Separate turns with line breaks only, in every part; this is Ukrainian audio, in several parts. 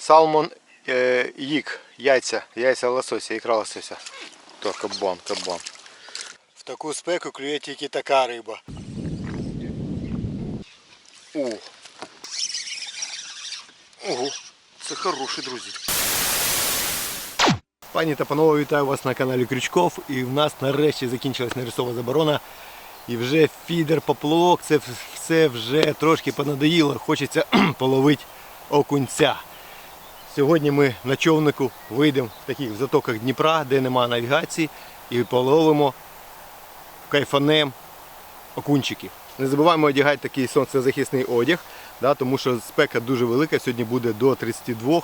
Салмон е, їк, яйця, яйця лосося, ікра лосося. То кабан, кабан. В таку спеку клює тільки така риба. О. Ого, це хороший, друзі. Пані та панове, вітаю вас на каналі Крючков. І в нас нарешті закінчилась нарисова заборона. І вже фідер, поплавок, це все вже трошки понадоїло. Хочеться половити окунця. Сьогодні ми на човнику вийдемо в таких затоках Дніпра, де нема навігації, і половимо кайфанем окунчиків. Не забуваємо одягати такий сонцезахисний одяг, да, тому що спека дуже велика, сьогодні буде до 32.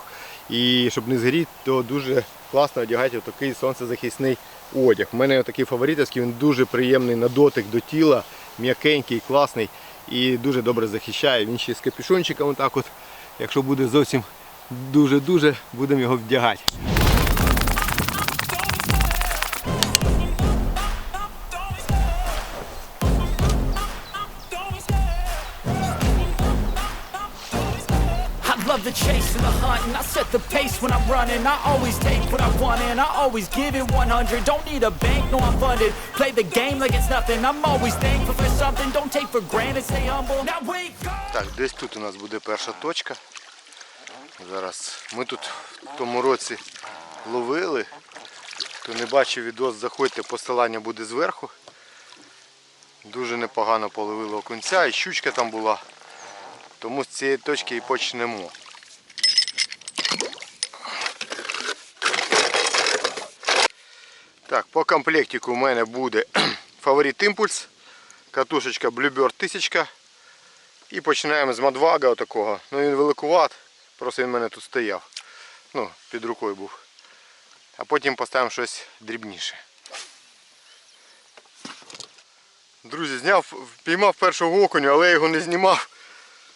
І щоб не згоріти, то дуже класно одягати такий сонцезахисний одяг. У мене такий фаворитовський, він дуже приємний на дотик до тіла, м'якенький, класний і дуже добре захищає. Він ще з капюшончиком, отак от, якщо буде зовсім дуже-дуже, будемо його вдягати.
The chase and the hunt, and I set the pace when I'm running. I always take what I want, and I always give it 100. Don't need a bank, no, I'm funded. Play the game like it's nothing. I'm always thankful for something. Don't take for granted, stay humble. Now wake up.
Так, десь тут у нас буде перша точка. Зараз ми тут в тому році ловили. Хто не бачив відос, заходьте, посилання буде зверху. Дуже непогано половили окунця і щучка там була. Тому з цієї точки і почнемо. Так, по комплектику у мене буде фаворит імпульс, катушечка Bluebird 1000 і починаємо з мадвага отакого. Ну він великуват, просто він в мене тут стояв. Ну, під рукою був. А потім поставимо щось дрібніше. Друзі, зняв, впіймав першого окуня, але я його не знімав.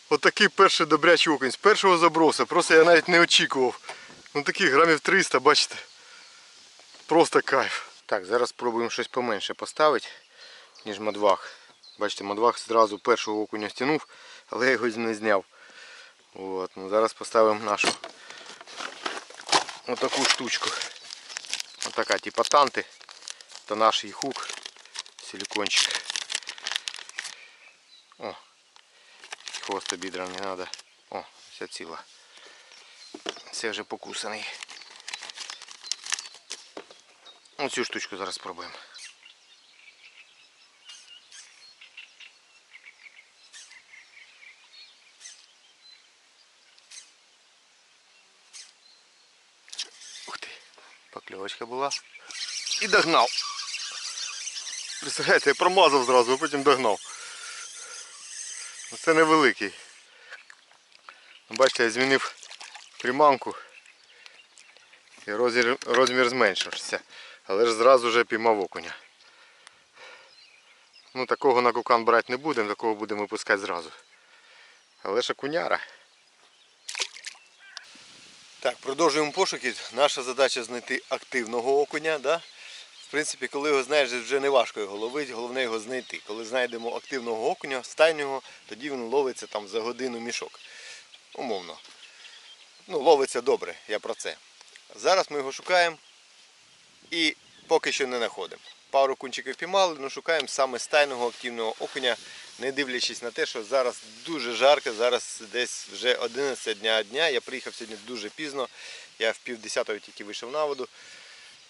Отакий перший добрячий окунь. З першого заброса. Просто я навіть не очікував. Ну таких грамів 300, бачите. Просто кайф. Так, зараз спробуємо щось поменше поставити, ніж мадвах. Бачите, мадвах зразу першого окуня стягнув, але я його не зняв. От, ну Зараз поставимо нашу отаку штучку. Отака, типа танти. Та наш її хук. Силикончик. О, хвоста бідра не треба. О, вся ціла. Це вже покусаний. Оцю штучку зараз спробуємо. Покльовочка була. І догнав. Представляєте, я промазав зразу, а потім догнав. Ну, Це невеликий. Ну, Бачите, я змінив приманку. І розмір, розмір зменшився. Але ж зразу вже піймав окуня. Ну такого на кукан брати не будемо, такого будемо випускати зразу. Але ж окуняра. Так, продовжуємо пошуки. Наша задача знайти активного окуня. Да? В принципі, коли його знаєш, вже не важко його ловити, головне його знайти. Коли знайдемо активного окуня, стайнього, тоді він ловиться там за годину мішок. Умовно. Ну, ловиться добре, я про це. Зараз ми його шукаємо і поки що не знаходимо. Пару кунчиків піймали, але шукаємо саме стайного активного окуня, не дивлячись на те, що зараз дуже жарко, зараз десь вже 11 дня дня. Я приїхав сьогодні дуже пізно. Я в пів десятого тільки вийшов на воду.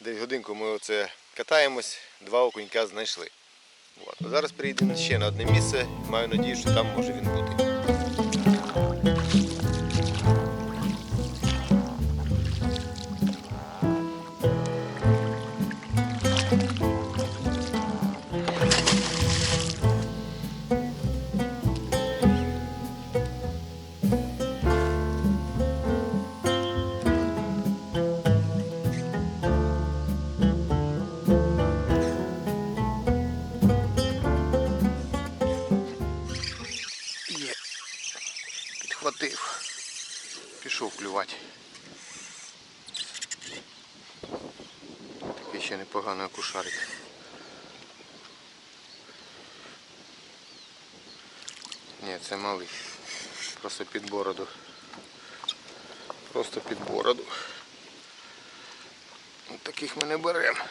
Десь годинку ми оце катаємось, два окунька знайшли. От. Зараз приїдемо ще на одне місце. Маю надію, що там може він бути. Непоганий окушарик. Ні, це малий. Просто під бороду. Просто під бороду. Таких ми не беремо.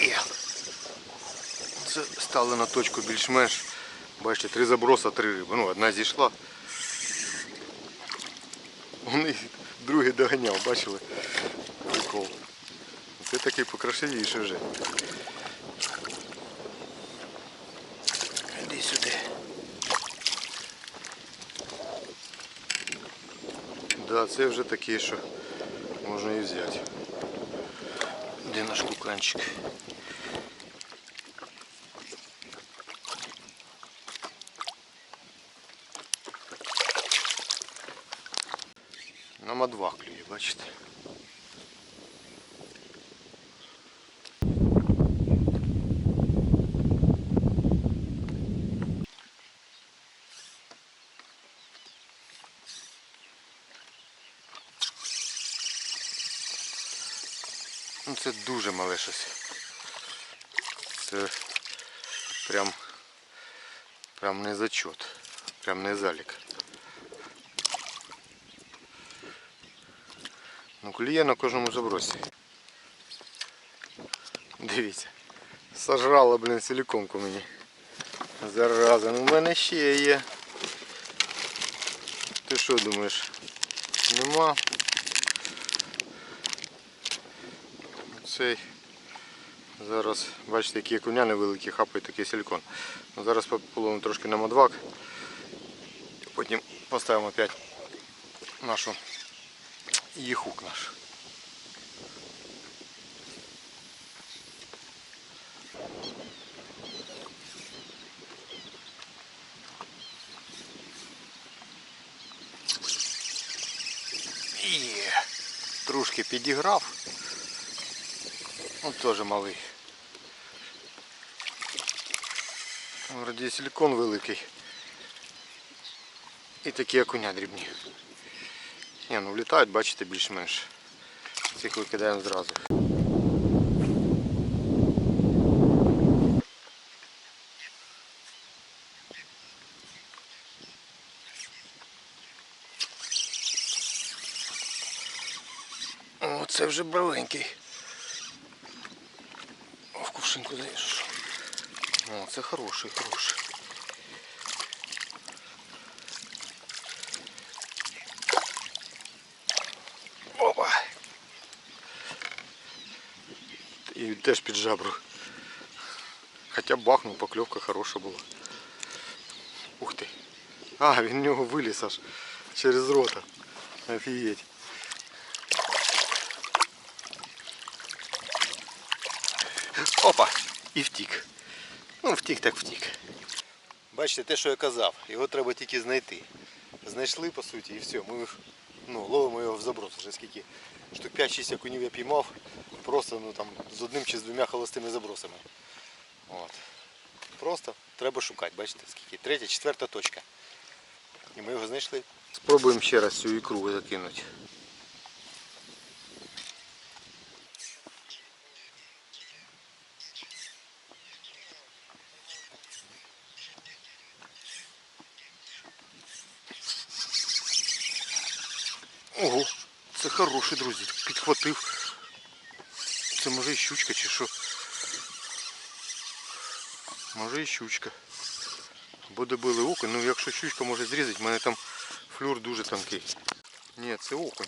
Є. Це стали на точку більш-менш. Бачите, три заброса, три риби. Ну, одна зійшла. Вони другий доганяв, бачили? Прикол. Це такий покрашевіший вже. Іди сюди. Да, це вже такий, що можна і взяти. Де наш куканчик? На мадвах клює, бачите? Ну це дуже мале щось. Це прям прям не зачет, прям не залік. Ну, клює на кожному забросі. Дивіться. Сожрала, блін, силіконку мені. Зараза, ну в мене ще є. Ти що думаєш? Нема. Цей. Зараз, бачите, які куня невеликі, хапають такий силікон. Ну, зараз половимо трошки на мадвак. Потім поставимо опять нашу їхук наш. Є. Трошки підіграв. Ну теж малий. Вроді силикон великий. І такі окуня дрібні. Ні, ну влітають, бачите, більш-менш. Цих викидаємо зразу. О, це вже браленький. О, в кувшинку даєш. О, це хороший, хороший. Опа. І теж під жабру. Хоча бахнув, покльовка хороша була. Ух ти. А, він в нього виліз аж через рота. Офігеть. Опа! І втік. Ну, втік так втік. Бачите, те, що я казав, його треба тільки знайти. Знайшли по суті і все. Ми ну, ловимо його в заброс вже скільки. Штук 5-6 окунів я піймав. Просто ну, там, з одним чи з двома холостими забросами. От. Просто треба шукати, бачите, скільки. Третя, четверта точка. І ми його знайшли. Спробуємо ще раз цю ікру закинути. Ого, це хороший, друзі. Підхватив. Це може і щучка чи що? Може і щучка. Буде били окунь, ну якщо щучка може зрізати, в мене там флюр дуже тонкий. Ні, це окунь.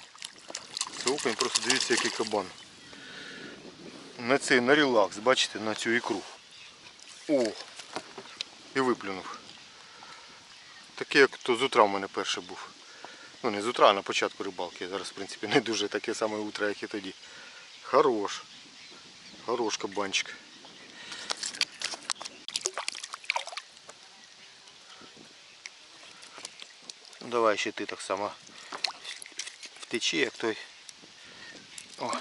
Це окунь, просто дивіться який кабан. На цей на релакс, бачите, на цю ікру. О! І виплюнув. Такий, як то з утра в мене перший був. Ну не з утра, а на початку рибалки. Зараз в принципі не дуже таке саме утро, як і тоді. Хорош. Хорош кабанчик. Ну, давай ще ти так само втечи, як той. О.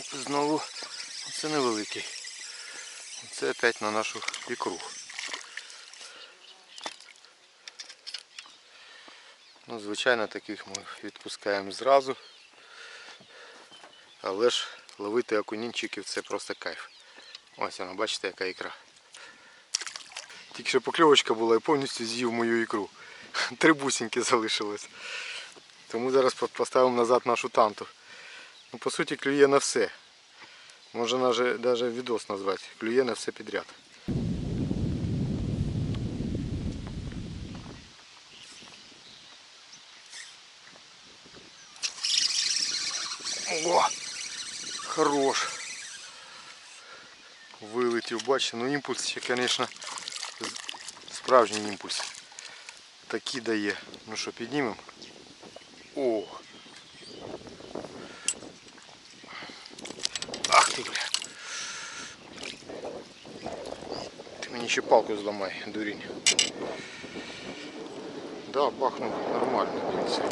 Оп, знову. Це невеликий. Це опять на нашу ікру. Ну, звичайно, таких ми відпускаємо зразу. Але ж ловити окунінчиків це просто кайф. Ось вона, бачите, яка ікра. Тільки що покльовочка була і повністю з'їв мою ікру. Три бусинки залишилось. Тому зараз поставимо назад нашу танту. Ну, по суті, клює на все. Можна навіть, навіть відос назвати. Клює на все підряд. О! Хорош. Вилетів, бачите, ну імпульс ще, звісно, з- справжній імпульс. Такий дає. Ну що, піднімемо? О! Ще палку зламай, дурінь. Да, бахнув нормально, дивіться.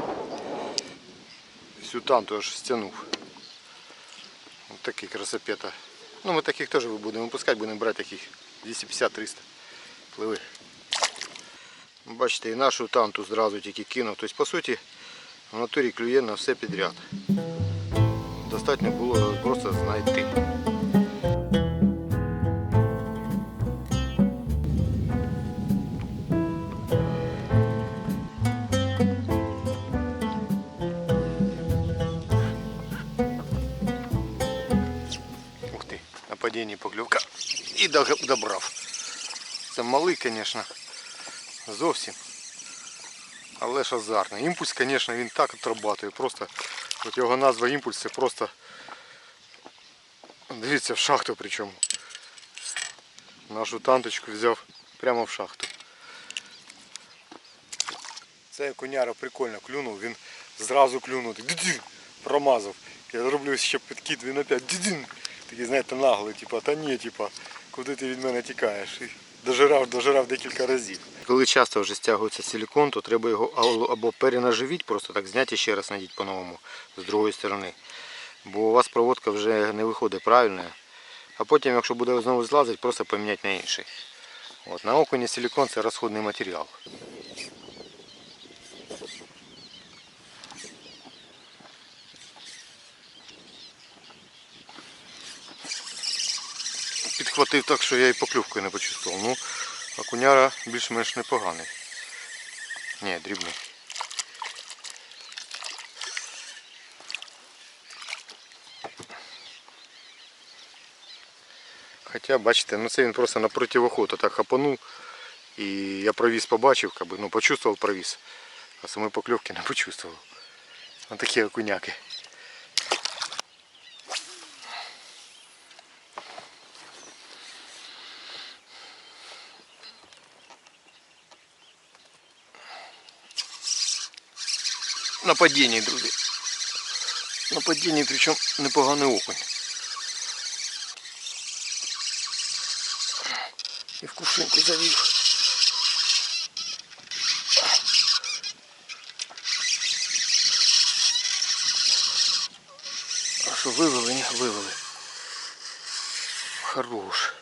Всю танту аж стянув. Ось такий красопета. Ну ми таких теж будемо випускати, будемо брати таких 250-300. Пливи. Бачите, і нашу танту зразу тільки кинув. Тобто, по суті, в натурі клює на все підряд. Достатньо було просто знайти. На падінні поклювка. І добрав. Це малий, звісно, зовсім. Але ж азартний. Імпульс, звісно, він так отрабатує. Просто от його назва імпульс це просто. Дивіться, в шахту причому. Нашу танточку взяв прямо в шахту. Це коняра прикольно клюнув, він зразу клюнув. Промазав. Я зроблю ще підкид, він опять Такий, знаєте, наглий, типа, та ні, типа, куди ти від мене тікаєш? І дожирав, дожирав декілька разів. Коли часто вже стягується силікон, то треба його або перенаживіть, просто так зняти і ще раз надіть по-новому з другої сторони. Бо у вас проводка вже не виходить правильно. А потім, якщо буде знову злазити, просто поміняти на інший. От, на окуні силікон це розходний матеріал. Підхватив так, що я і поклювкою не почувствував. Ну, окуняра більш-менш непоганий. Ні, дрібний. Хоча, бачите, ну це він просто на противоход так хапанув. І я провіз побачив, как би, ну почувствував провіз. А самої покльовки не почувствував. Ось такі окуняки. На падінні, друзі. На падінні, причому непоганий окунь. І в кувшинку завів. А що вивели? Ні, вивели. Хорош.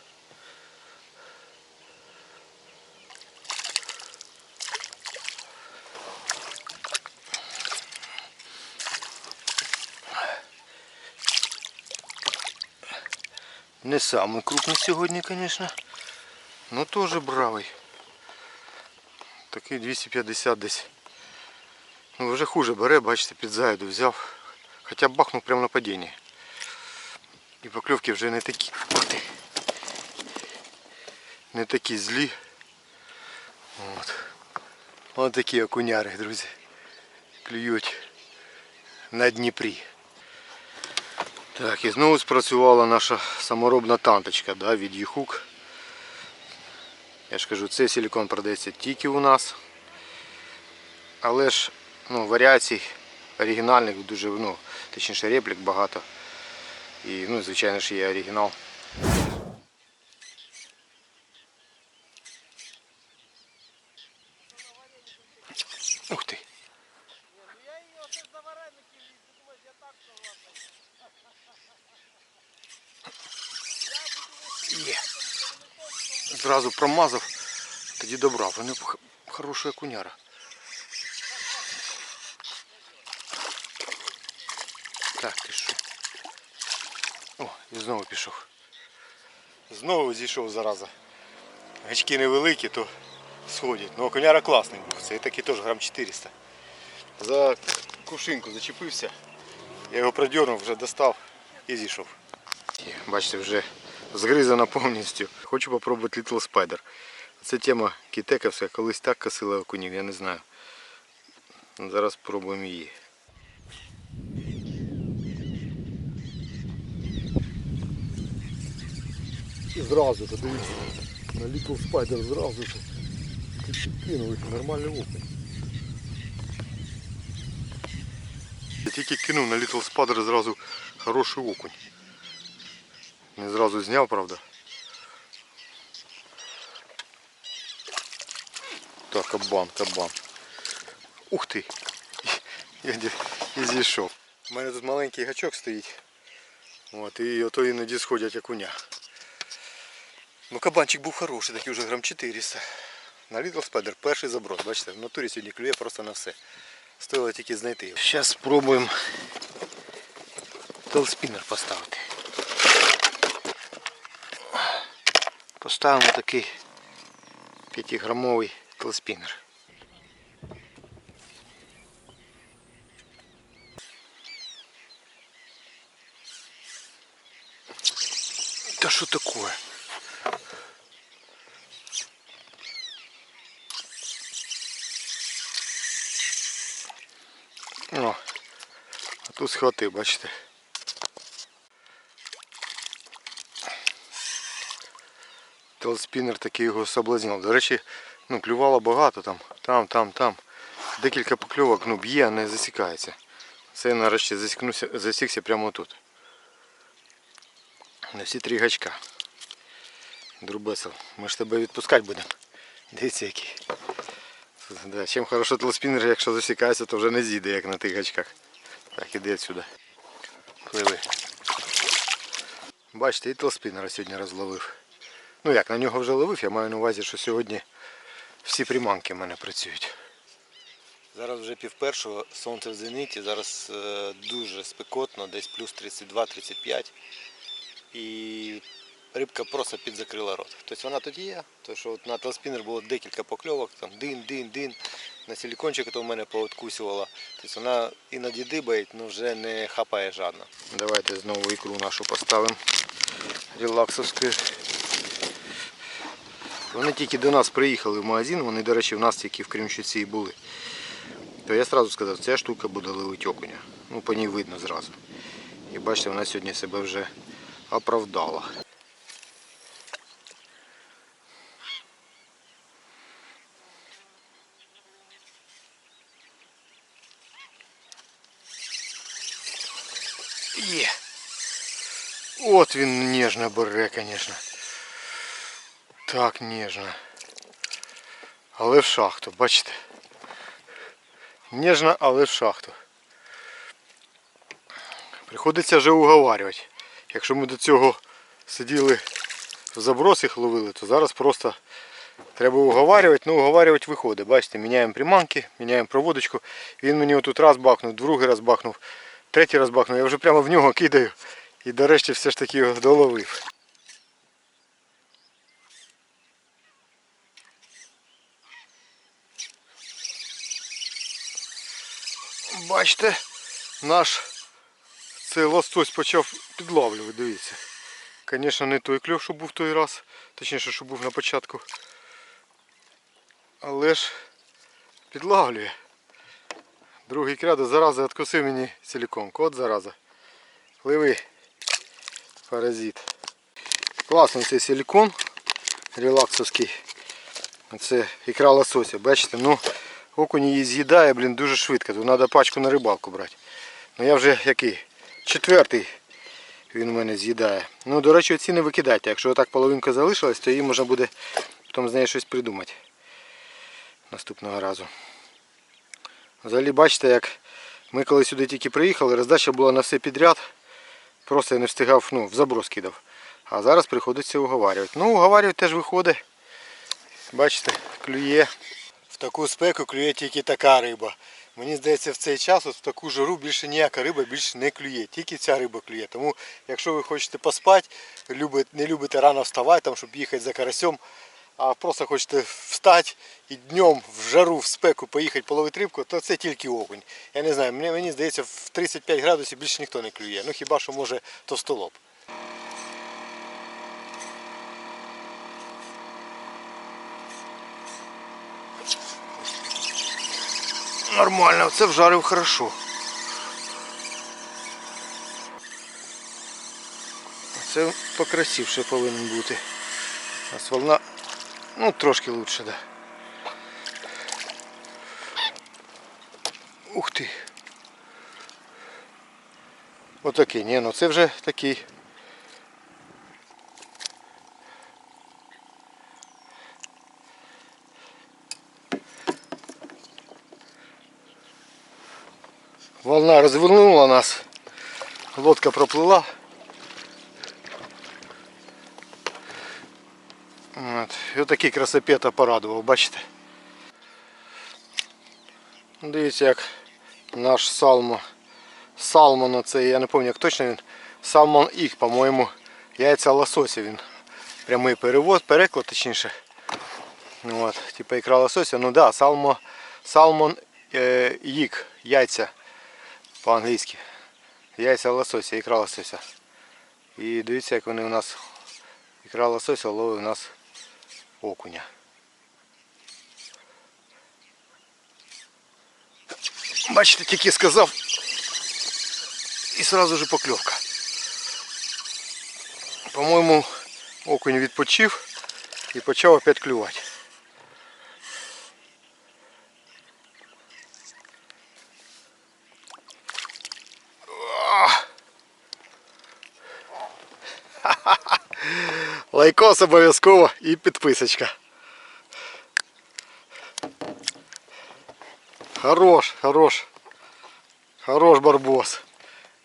Не самый крупный сьогодні, конечно. Ну тоже бравий. Такий 250 десь. Ну вже хуже бере, бачите, під зайду взяв. Хоча бахнув прямо на падінні. І покльовки вже не такі. Не такі злі. От. Ось такі окуняри, друзі. Клюють на Дніпрі. Так, і знову спрацювала наша саморобна танточка да, від Юхук. Я ж кажу, цей силікон продається тільки у нас. Але ж ну, варіацій оригінальних дуже, ну, точніше реплік багато. І, ну, звичайно ж, є оригінал. Ух ти. зразу промазав, тоді добрав. Вони хороша окуняра. Так, ти що? О, і знову пішов. Знову зійшов зараза. Гачки невеликі, то сходять. Ну окуняра класний був. Це такий теж грам 400. За кувшинку зачепився. Я його продернув, вже достав і зійшов. Бачите, вже згризана повністю. Хочу попробувати Little Spider. Це тема кітековська, колись так косила окунів, я не знаю. Зараз спробуємо її. І зразу, то дивіться, на Little Spider зразу ж кинули нормальний окунь. Я тільки кинув на Little Spider зразу хороший окунь. Не зразу зняв, правда. Так, кабан, кабан. Ух ти! Я і зійшов. У мене тут маленький гачок стоїть. От, і ото іноді сходять окуня. Ну кабанчик був хороший, такий вже грам 400. На Little Spider перший заброс, бачите, в натурі сьогодні клює просто на все. Стоило тільки знайти. Зараз спробуємо телспінер поставити. Поставимо такий 5-грамовий телспінер. Да что такое? О, а тут схватив, бачите. Телспінер такий його соблазняв. До речі, ну, клювало багато там, там, там, там. Декілька покльовок ну, б'є, не засікається. Це нарешті засікся прямо тут. На всі три гачка. Друбесел, ми ж тебе відпускати будемо. Дивіться який. Да, чим хорошо телеспінер, якщо засікається, то вже не зійде, як на тих гачках. Так, іди відсюди. Пливи. Бачите, і телеспінера сьогодні розловив. Ну як, на нього вже ловив, я маю на увазі, що сьогодні всі приманки в мене працюють. Зараз вже пів першого, сонце в зеніті, зараз е, дуже спекотно, десь плюс 32-35. І рибка просто підзакрила рот. Тобто вона тут є, то що от на телспінер було декілька покльовок, там дин, дин, дин. На силікончик то в мене пооткусювала. Тобто вона іноді дибає, але вже не хапає жадно. Давайте знову ікру нашу поставимо. Релаксовську. Вони тільки до нас приїхали в магазин, вони, до речі, в нас тільки в Кримчуці і були. То я одразу сказав, ця штука буде ловити окуня. Ну, по ній видно зразу. І бачите, вона сьогодні себе вже оправдала. Є. От він ніжно бере, звісно. Так ніжно. Але в шахту, бачите? Ніжно, але в шахту. Приходиться вже уговарювати. Якщо ми до цього сиділи в забросах ловили, то зараз просто треба уговарювати. Ну, уговарювати виходить. Бачите, міняємо приманки, міняємо проводочку. Він мені отут раз бахнув, другий раз бахнув, третій раз бахнув. Я вже прямо в нього кидаю. І нарешті все ж таки його доловив. Бачите, наш цей лосось почав підловлювати, дивіться. Звісно, не той кльов, що був той раз, точніше, що був на початку. Але ж підловлює. Другий крядо зараза відкусив мені цілком. Кот зараза. Пливи, паразит. Класний цей силикон релаксовський. Це ікра лосося, бачите, ну окунь її з'їдає, блін, дуже швидко. Тут треба пачку на рибалку брати. Ну я вже який? Четвертий він у мене з'їдає. Ну, до речі, оці не викидайте. Якщо отак половинка залишилась, то її можна буде потім з нею щось придумати. Наступного разу. Взагалі бачите, як ми коли сюди тільки приїхали, роздача була на все підряд. Просто я не встигав, ну, в заброс кидав. А зараз приходиться уговарювати. Ну, уговарювати теж виходить. Бачите, клює. В таку спеку клює тільки така риба. Мені здається, в цей час в таку жару більше ніяка риба більше не клює. Тільки ця риба клює. Тому якщо ви хочете поспати, не любите рано вставати, там, щоб їхати за карасем, а просто хочете встати і днем в жару, в спеку поїхати половити рибку, то це тільки окунь. Я не знаю, мені, мені здається, в 35 градусів більше ніхто не клює. Ну хіба що може товстолоб. Нормально, це вжарив хорошо. Це покрасивше повинен бути. Нас волна, ну трошки лучше, да. Ух ти. Отакий, ні, ну це вже такий. Волна розвернула нас. Лодка проплила. От. І отакий красопета порадував, бачите? Дивіться, як наш Салмо. Салмон, це я не пам'ятаю, як точно він. Салмон Ік, по-моєму, яйця лосося він. Прямий перевод, переклад точніше. От, типа ікра лосося. Ну да, салмо, салмон е, їк, яйця по-англійськи. Яйця лосося, ікра лосося. І дивіться, як вони у нас ікра лосося ловить у нас окуня. Бачите, тільки сказав. І одразу же покльовка. По-моєму, окунь відпочив і почав опять клювати. Лайкос обов'язково і підписочка. Хорош, хорош. Хорош барбос.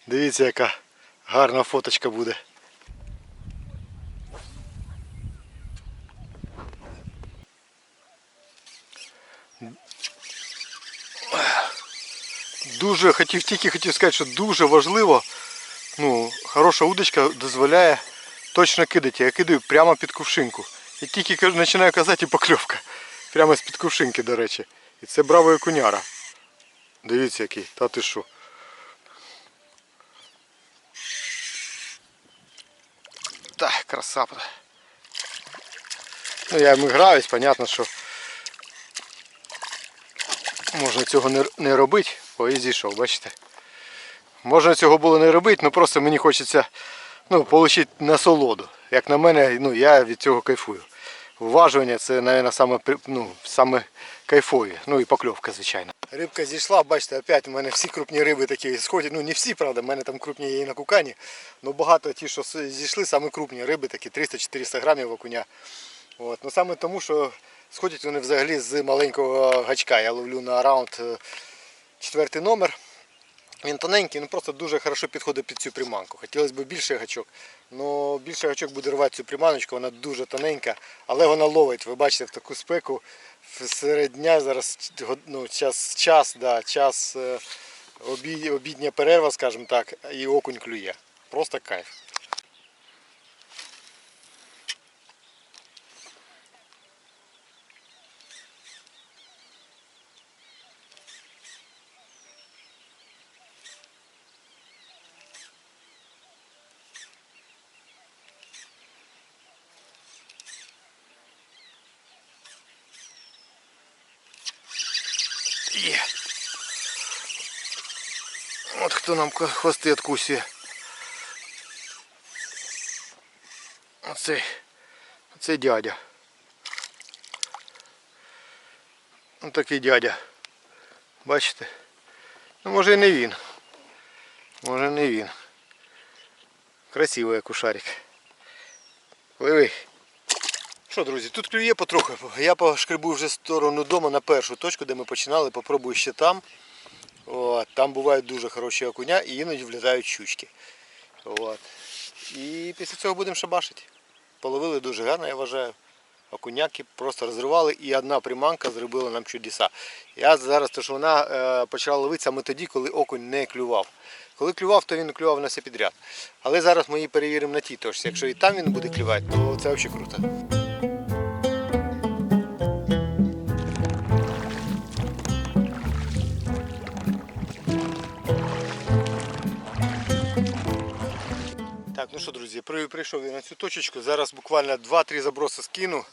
Дивіться, яка гарна фоточка буде. Дуже хотів, тільки хотів сказати, що дуже важливо. Ну, хороша удочка дозволяє точно кидати. Я кидаю прямо під кувшинку. І тільки починаю казати і покльовка. Прямо з-під кувшинки, до речі. І це браво окуняра. Дивіться який, та ти що. Так, красава. Ну я їм граюсь, понятно, що можна цього не, не робити. Ой, зійшов, бачите. Можна цього було не робити, але просто мені хочеться ну, отримати насолоду. Як на мене, ну, я від цього кайфую. Вважування це, мабуть, саме, ну, саме кайфові. Ну і покльовка, звичайно. Рибка зійшла, бачите, опять у мене всі крупні риби такі сходять. Ну не всі, правда, в мене там крупні є і на кукані. але багато ті, що зійшли, саме крупні риби, такі 300-400 грамів окуня. От. Ну саме тому, що сходять вони взагалі з маленького гачка. Я ловлю на раунд е, четвертий номер. Він тоненький, ну просто дуже хорошо підходить під цю приманку. Хотілося б більший гачок. але більше гачок буде рвати цю приманочку, вона дуже тоненька, але вона ловить. Ви бачите, в таку спеку серед дня зараз ну, час, час, да, час е, обідня перерва, скажімо так, і окунь клює. Просто кайф. От хто нам хвости откусує. Оцей. Оцей дядя. Ось такий дядя. Бачите? Ну може і не він. Може не він. Красивий акушарик. Пливи. Що, друзі, тут клює потроху. Я пошкребу вже сторону дому на першу точку, де ми починали. Попробую ще там. От, там бувають дуже хороші окуня і іноді влітають щучки. От. І після цього будемо шабашити. Половили дуже гарно, я вважаю. окуняки просто розривали і одна приманка зробила нам чудеса. Я зараз, то що вона е, почала ловити саме тоді, коли окунь не клював. Коли клював, то він клював на все підряд. Але зараз ми її перевіримо на тій точці. Якщо і там він буде клювати, то це взагалі круто. Ну що, друзі, прийшов я на цю точечку. Зараз буквально 2-3 заброси скину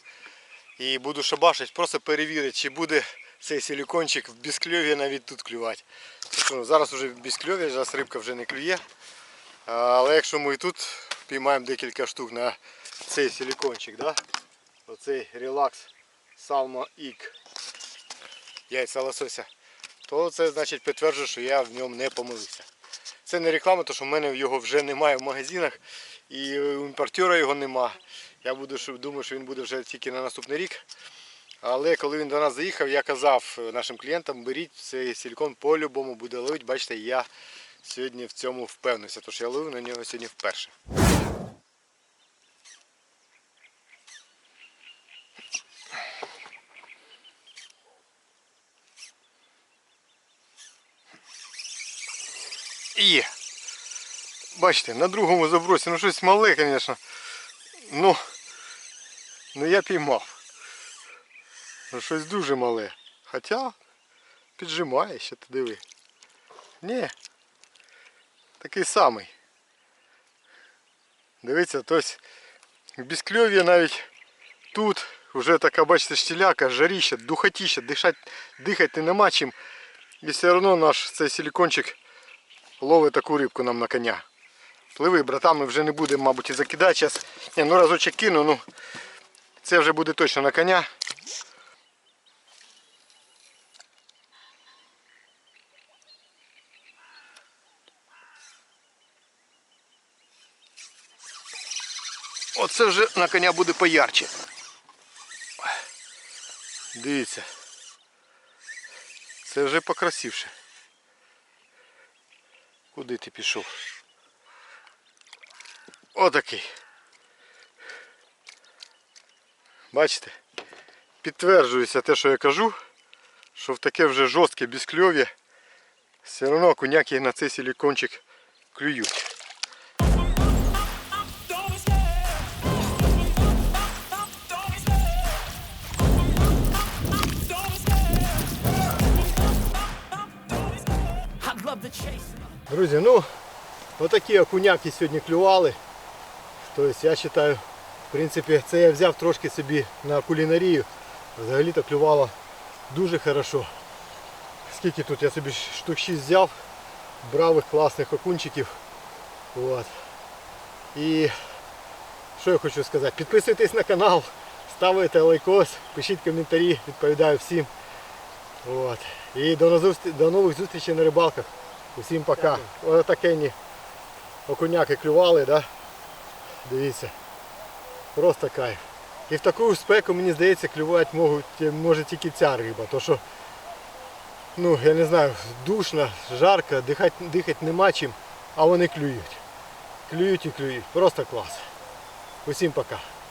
і буду шабашити, просто перевірити, чи буде цей силікончик в безкльові навіть тут клювати. Що, ну, зараз вже в безкльові, зараз рибка вже не клює. Але якщо ми і тут піймаємо декілька штук на цей силікончик, да? оцей релакс Salmo Ік яйця лосося, то це значить підтверджує, що я в ньому не помилився. Це не реклама, тому що в мене його вже немає в магазинах і у імпортера його нема. Я буду думаю, що він буде вже тільки на наступний рік. Але коли він до нас заїхав, я казав нашим клієнтам, беріть цей силікон по-любому буде ловити. Бачите, я сьогодні в цьому впевнився, тому що я ловив на нього сьогодні вперше. І. Бачите, на другому забросі, ну щось мале, звісно. Ну, ну я піймав. Ну щось дуже мале. Хоча піджимає ще ти диви. Ні. Такий самий. Дивіться, тобто безкльов'я навіть тут вже така, бачите, штіляка, жаріще, духотіще, дихати, нема чим. І все одно наш цей силікончик ловить таку рибку нам на коня. Пливи, братан, ми вже не будемо, мабуть, і закидати зараз. Ні, ну разочок кину, ну це вже буде точно на коня. Оце вже на коня буде поярче. Дивіться. Це вже покрасивше. Куди ти пішов? Отакий. Бачите? Підтверджується те, що я кажу, що в таке вже жорстке безкльов'я все одно коняки на цей силікончик клюють.
The chase.
Друзі, ну отакі окуняки сьогодні клювали. Тобто я вважаю, в принципі, це я взяв трошки собі на кулінарію. Взагалі-то клювало дуже хорошо. Скільки тут я собі штук 6 взяв, бравих класних окунчиків. От. І що я хочу сказати? Підписуйтесь на канал, ставайте лайкос, пишіть коментарі, відповідаю всім. От. І до, до нових зустрічей на рибалках. Усім пока. Ось такі окуняки клювали, да? Дивіться. Просто кайф. І в таку спеку, мені здається, клювати можуть, може тільки ця риба. То що, ну, я не знаю, душно, жарко, дихати, дихати нема чим, а вони клюють. Клюють і клюють. Просто клас. Усім пока.